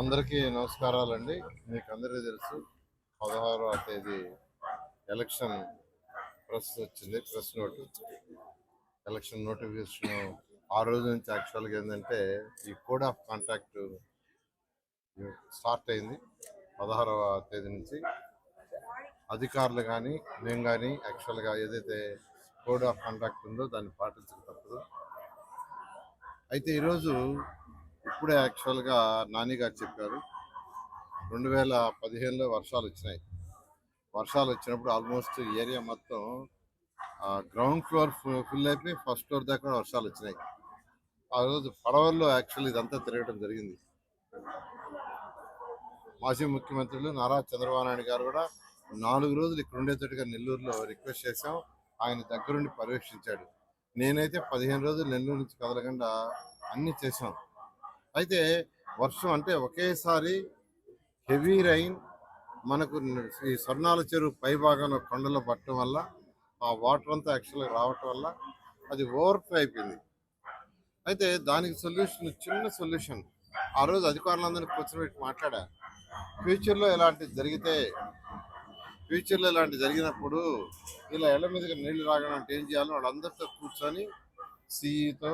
అందరికీ నమస్కారాలండి. మీకు అందరికీ తెలుసు పదహారవ తేదీ ఎలక్షన్ ప్రెస్ వచ్చింది ప్రెస్ నోటు. ఎలక్షన్ నోటిఫికేషన్ ఆ రోజు నుంచి యాక్చువల్గా ఏంటంటే ఈ కోడ్ ఆఫ్ కాంటాక్ట్ స్టార్ట్ అయింది పదహారవ తేదీ నుంచి. అధికారులు కానీ మేము కానీ యాక్చువల్గా ఏదైతే కోడ్ ఆఫ్ కాంటాక్ట్ ఉందో దాన్ని పాటించక తప్పదు. అయితే ఈరోజు ఇప్పుడే యాక్చువల్గా నాని గారు చెప్పారు. రెండు వేల పదిహేనులో వర్షాలు వచ్చినాయి. వర్షాలు వచ్చినప్పుడు ఆల్మోస్ట్ ఏరియా మొత్తం గ్రౌండ్ ఫ్లోర్ ఫుల్ అయిపోయి ఫస్ట్ ఫ్లోర్ దాకా వర్షాలు వచ్చినాయి. ఆ రోజు పడవల్లో యాక్చువల్ ఇదంతా తిరగడం జరిగింది. మాజీ ముఖ్యమంత్రులు నారా చంద్రబాబు నాయుడు గారు కూడా నాలుగు రోజులు ఇక్కడ ఉండేటట్టుగా నెల్లూరులో రిక్వెస్ట్ చేశాం. ఆయన దగ్గరుండి పర్యవేక్షించాడు. నేనైతే పదిహేను రోజులు నెల్లూరు నుంచి కదలకుండా అన్నీ చేశాం. అయితే వర్షం అంటే ఒకేసారి హెవీ రైన్ మనకు ఈ స్వర్ణాల చెరువు పైభాగంలో కొండలో పట్టడం వల్ల ఆ వాటర్ అంతా యాక్చువల్గా రావటం వల్ల అది ఓవర్ఫ్లో అయిపోయింది. అయితే దానికి సొల్యూషన్ చిన్న సొల్యూషన్. ఆ రోజు అధికారులందరినీ కూర్చోబెట్టి మాట్లాడా ఫ్యూచర్లో ఇలాంటివి జరిగితే ఫ్యూచర్లో ఇలాంటి జరిగినప్పుడు ఇలా ఎళ్ళ మీదకి నీళ్ళు రాగడం అంటే ఏం చేయాలో వాళ్ళందరితో కూర్చొని సిఈతో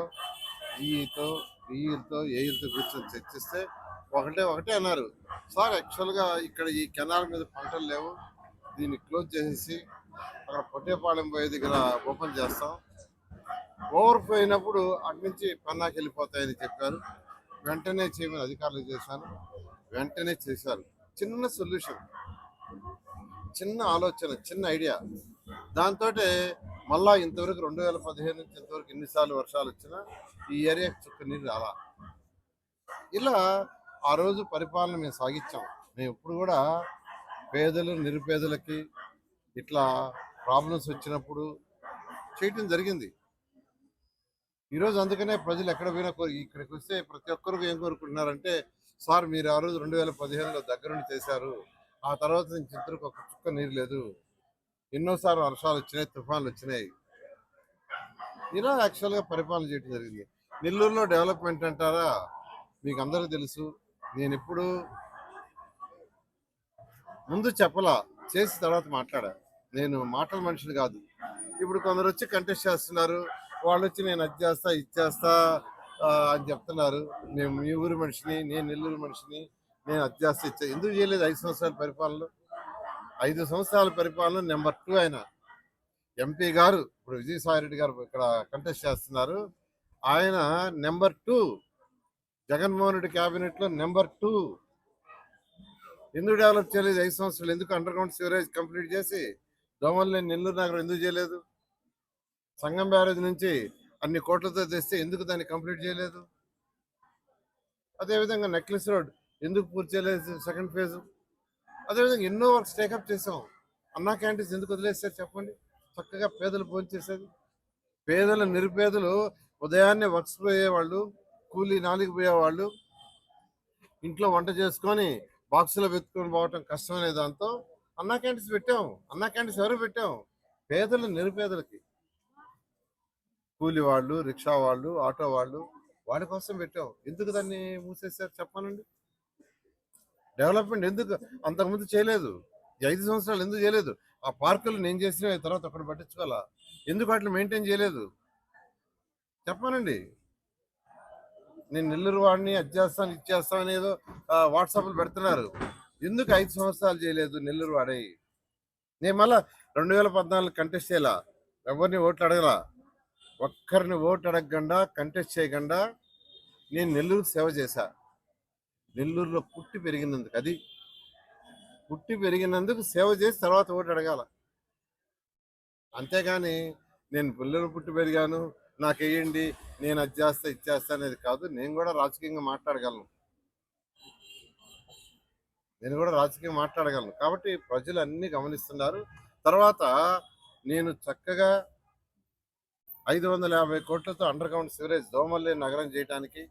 ఈఈతో ఈఈతో ఏఈలతో కూర్చొని చర్చిస్తే ఒకటే ఒకటే అన్నారు. సార్ యాక్చువల్గా ఇక్కడ ఈ కెనాల్ మీద పంటలు లేవు. దీన్ని క్లోజ్ చేసేసి అక్కడ పొట్టేపాలెం పోయే దగ్గర ఓపెన్ చేస్తాం. ఓవర్ఫ్లో అయినప్పుడు అటు నుంచి పన్నాకి వెళ్ళిపోతాయని చెప్పారు. వెంటనే చేయమని అధికారులు చేశాను వెంటనే చేశారు. చిన్న సొల్యూషన్. చిన్న ఆలోచన చిన్న ఐడియా. దాంతో మళ్ళా ఇంతవరకు రెండు వేల పదిహేను నుంచి ఇంతవరకు ఎన్నిసార్లు వర్షాలు వచ్చినా ఈ ఏరియాకి చుక్క నీరు రాలా. ఇలా ఆ రోజు పరిపాలన మేము సాగించాం. మేము ఇప్పుడు కూడా పేదలు నిరుపేదలకి ఇట్లా ప్రాబ్లమ్స్ వచ్చినప్పుడు చేయటం జరిగింది. ఈరోజు అందుకనే ప్రజలు ఎక్కడ పోయినా ఇక్కడికి వస్తే ప్రతి ఒక్కరు ఏం కోరుకుంటున్నారంటే సార్ మీరు ఆ రోజు రెండు వేల పదిహేనులో దగ్గరుండి చేశారు. ఆ తర్వాత నుంచి ఇద్దరికి ఒక చుక్క నీరు లేదు. ఎన్నోసార్లు వర్షాలు వచ్చినాయి తుఫాన్లు వచ్చినాయి. ఇలా యాక్చువల్గా పరిపాలన చేయడం జరిగింది. నెల్లూరులో డెవలప్మెంట్ అంటారా? మీకు అందరికీ తెలుసు. నేను ఎప్పుడు ముందు చెప్పలా చేసిన తర్వాత మాట్లాడా. నేను మాటల మనిషిని కాదు. ఇప్పుడు కొందరు వచ్చి కంటెస్ట్ చేస్తున్నారు. వాళ్ళు వచ్చి నేను అది చేస్తా ఇది చేస్తా అని చెప్తున్నారు. నేను మీ ఊరు మనిషిని నేను నెల్లూరు మనిషిని నేను అది చేస్తా ఇచ్చా ఎందుకు చేయలేదు ఐదు సంవత్సరాల పరిపాలనలో? ఐదు సంవత్సరాల పరిపాలన నెంబర్ టూ ఆయన. ఎంపీ గారు ఇప్పుడు విజయసాయి రెడ్డి గారు ఇక్కడ కంటెస్ట్ చేస్తున్నారు. ఆయన నెంబర్ టూ. జగన్మోహన్ రెడ్డి క్యాబినెట్లో నెంబర్ టూ. ఎందుకు డెవలప్ చేయలేదు? ఐదు సంవత్సరాలు ఎందుకు అండర్ గ్రౌండ్ సివరేజ్ కంప్లీట్ చేసి దోమల్ని నెల్లూరు నగరం ఎందుకు చేయలేదు? సంగం బ్యారేజ్ నుంచి అన్ని కోట్లతో తెస్తే ఎందుకు దాన్ని కంప్లీట్ చేయలేదు? అదేవిధంగా నెక్లెస్ రోడ్ ఎందుకు పూర్తి చేయలేదు? Second phase. అదేవిధంగా ఎన్నో వర్క్స్ టేకప్ చేసాం. అన్నా క్యాంటీన్స్ ఎందుకు వదిలేస్తారు చెప్పండి? చక్కగా పేదలు భోంచేసేది పేదలు నిరుపేదలు ఉదయాన్నే వర్క్స్ పోయేవాళ్ళు కూలీ నాలుగు పోయేవాళ్ళు ఇంట్లో వంట చేసుకొని బాక్సులో వెతుకొని పోవటం కష్టమనే దాంతో అన్నా క్యాంటీన్స్ పెట్టాం. అన్నా క్యాంటీన్స్ ఎవరు పెట్టాం? పేదలు నిరుపేదలకి. కూలి వాళ్ళు రిక్షా వాళ్ళు ఆటో వాళ్ళు వాళ్ళ కోసం పెట్టాం. ఎందుకు దాన్ని మూసేశారు? చెప్పానండి డెవలప్మెంట్ ఎందుకు అంతకుముందు చేయలేదు? ఈ ఐదు సంవత్సరాలు ఎందుకు చేయలేదు? ఆ పార్కులు నేను చేసిన తర్వాత ఒకటి పట్టించుకోవాలా? ఎందుకు వాటిని మెయింటైన్ చేయలేదు? చెప్పానండి. నేను నెల్లూరు వాడిని అది చేస్తాను ఇది చేస్తాను అనేదో వాట్సాప్లు పెడుతున్నారు. ఎందుకు ఐదు సంవత్సరాలు చేయలేదు నెల్లూరు వాడే? నేను మళ్ళా రెండు వేల పద్నాలుగు కంటెస్ట్ చేయాలా? ఎవరిని ఓట్లు అడగలా? ఒక్కరిని ఓటు అడగకుండా కంటెస్ట్ చేయకుండా నేను నెల్లూరు సేవ చేశాను నెల్లూరులో పుట్టి పెరిగినందుకు అది పుట్టి పెరిగినందుకు సేవ చేసి తర్వాత ఓటు అడగాల. అంతేగాని నేను పిల్లలు పుట్టి పెరిగాను నాకు వేయండి నేను అది చేస్తా ఇది చేస్తా అనేది కాదు నేను కూడా రాజకీయంగా మాట్లాడగలను. నేను కూడా రాజకీయం మాట్లాడగలను. కాబట్టి ప్రజలు అన్నీ గమనిస్తున్నారు. తర్వాత నేను చక్కగా ఐదు వందల యాభై కోట్లతో అండర్ గ్రౌండ్ సివరేజ్ దోమల్లి నగరం చేయడానికి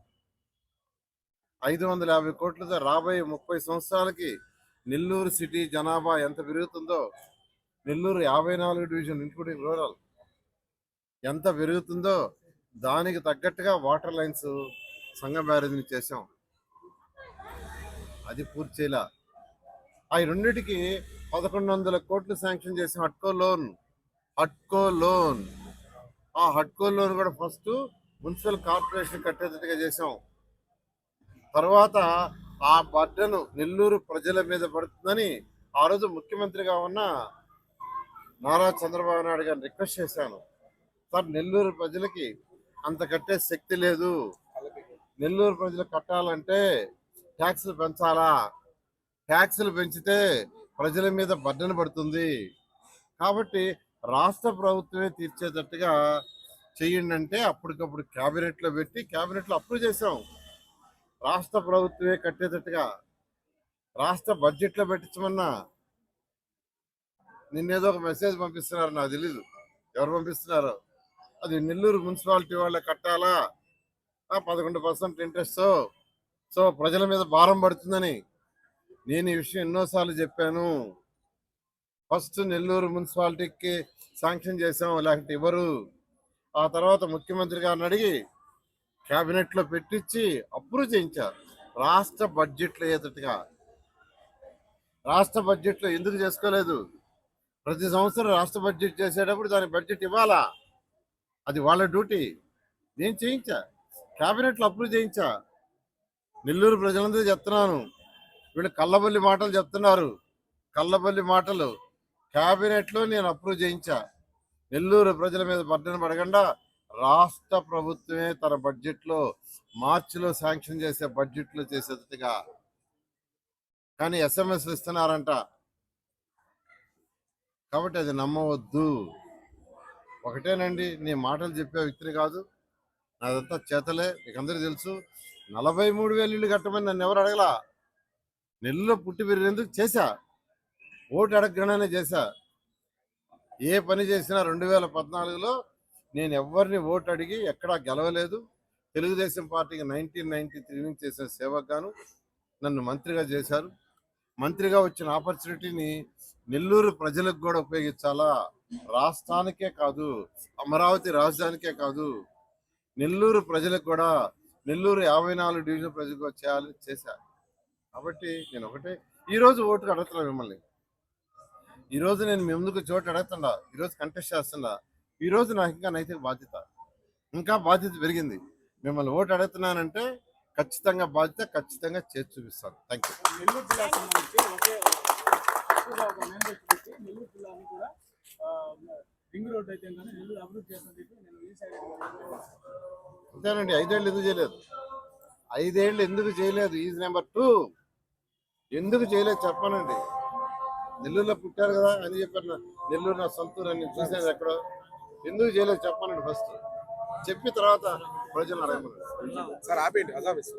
ఐదు వందల యాభై కోట్లతో రాబోయే ముప్పై సంవత్సరాలకి నెల్లూరు సిటీ జనాభా ఎంత పెరుగుతుందో నెల్లూరు యాభై నాలుగు డివిజన్ ఇంక్లూడింగ్ రూరల్ ఎంత పెరుగుతుందో దానికి తగ్గట్టుగా వాటర్ లైన్స్ సంఘం బ్యారేజ్ని చేసాం అది పూర్తి చేయలే. ఆ రెండింటికి రెండిటికి పదకొండు వందల కోట్లు శాంక్షన్ చేసాం హట్కో లోన్. హట్కో లోన్. ఆ హట్కో లోన్ కూడా ఫస్ట్ మున్సిపల్ కార్పొరేషన్ కట్టేటట్టుగా చేసాం తర్వాత ఆ బడ్డను నెల్లూరు ప్రజల మీద పడుతుందని ఆ రోజు ముఖ్యమంత్రిగా ఉన్న నారా చంద్రబాబు నాయుడు గారిని రిక్వెస్ట్ చేశాను. సార్ నెల్లూరు ప్రజలకి అంత కట్టే శక్తి లేదు. నెల్లూరు ప్రజలు కట్టాలంటే ట్యాక్సులు పెంచాలా? ట్యాక్సులు పెంచితే ప్రజల మీద బడ్డన పడుతుంది. కాబట్టి రాష్ట్ర ప్రభుత్వమే తీర్చేటట్టుగా చెయ్యండి అంటే అప్పటికప్పుడు క్యాబినెట్లో పెట్టి క్యాబినెట్లో అప్రూవ్ చేసాం రాష్ట్ర ప్రభుత్వమే కట్టేటట్టుగా రాష్ట్ర బడ్జెట్లో పెట్టించమన్నా నిన్నేదో ఒక మెసేజ్ పంపిస్తున్నారు నాకు తెలీదు. ఎవరు పంపిస్తున్నారు? అది నెల్లూరు మున్సిపాలిటీ వాళ్ళే కట్టాలా? పదకొండు పర్సెంట్ ఇంట్రెస్ట్. సో ప్రజల మీద భారం పడుతుందని నేను ఈ విషయం ఎన్నోసార్లు చెప్పాను. ఫస్ట్ నెల్లూరు మున్సిపాలిటీకి శాంక్షన్ చేసాం లేకపోతే ఇవ్వరు ఆ తర్వాత ముఖ్యమంత్రి గారిని అడిగి క్యాబినెట్లో పెట్టించి అప్రూవ్ చేయించారు. రాష్ట్ర బడ్జెట్లో ఎదుటిగా రాష్ట్ర బడ్జెట్లో ఎందుకు చేసుకోలేదు? ప్రతి సంవత్సరం రాష్ట్ర బడ్జెట్ చేసేటప్పుడు దాని బడ్జెట్ ఇవ్వాలా? అది వాళ్ళ డ్యూటీ. నేను చేయించా. క్యాబినెట్లో అప్రూవ్ చేయించా. నెల్లూరు ప్రజలందరూ చెప్తున్నాను. వీళ్ళు కళ్ళబల్లి మాటలు చెప్తున్నారు. కళ్ళబల్లి మాటలు. క్యాబినెట్లో నేను అప్రూవ్ చేయించా. నెల్లూరు ప్రజల మీద బడ్డన పడకుండా రాష్ట్ర ప్రభుత్వమే తన బడ్జెట్లో మార్చిలో శాంక్షన్ చేసే బడ్జెట్లో చేసేదిగా కానీ ఎస్ఎంఎస్ ఇస్తున్నారంట. కాబట్టి అది నమ్మవద్దు. ఒకటేనండి నీ మాటలు చెప్పే వ్యక్తిని కాదు. నాదంతా చేతలే మీకు తెలుసు. నలభై మూడు వేలు ఇల్లు కట్టమని నన్ను ఎవరు అడగలా? నెల్లో పుట్టి పెరిగినందుకు చేశా. ఓటు అడగగానే చేశా. ఏ పని చేసినా రెండు వేల పద్నాలుగులో నేను ఎవరిని ఓటు అడిగి ఎక్కడా గెలవలేదు. తెలుగుదేశం పార్టీకి నైన్టీన్ నైన్టీ త్రీ నుంచి చేసిన సేవకు గాను నన్ను మంత్రిగా చేశారు. మంత్రిగా వచ్చిన ఆపర్చునిటీని నెల్లూరు ప్రజలకు కూడా ఉపయోగించాలా? రాష్ట్రానికే కాదు అమరావతి రాజధానికే కాదు నెల్లూరు ప్రజలకు కూడా నెల్లూరు యాభై నాలుగు డివిజన్ ప్రజలకు చేయాలి చేయాలని కాబట్టి నేను ఒకటే ఈ రోజు ఓటుకు అడుగుతున్నా మిమ్మల్ని. ఈ రోజు నేను మీ ముందుకు చోటు అడుగుతున్నా ఈ రోజు కంటెస్ట్ చేస్తున్నా. ఈ రోజు నాకు ఇంకా నైతిక బాధ్యత. ఇంకా బాధ్యత పెరిగింది. మిమ్మల్ని ఓటు అడుగుతున్నానంటే ఖచ్చితంగా బాధ్యత ఖచ్చితంగా చేసి చూపిస్తాను. థ్యాంక్ యూ అంతేనండి ఐదేళ్ళు ఎందుకు చేయలేదు? ఐదేళ్ళు ఎందుకు చేయలేదు? ఈజ్ నెంబర్ టూ ఎందుకు చేయలేదు చెప్పానండి. నెల్లూరులో పుట్టారు కదా అని చెప్పారు నెల్లూరు నా సొంతూరు అని చూసాను ఎక్కడో. ఎందుకు చేయలేదు చెప్పానండి ఫస్ట్ చెప్పిన తర్వాత ప్రజలు అడగమన్నారు సార్ ఆపేయండి అజాబిస్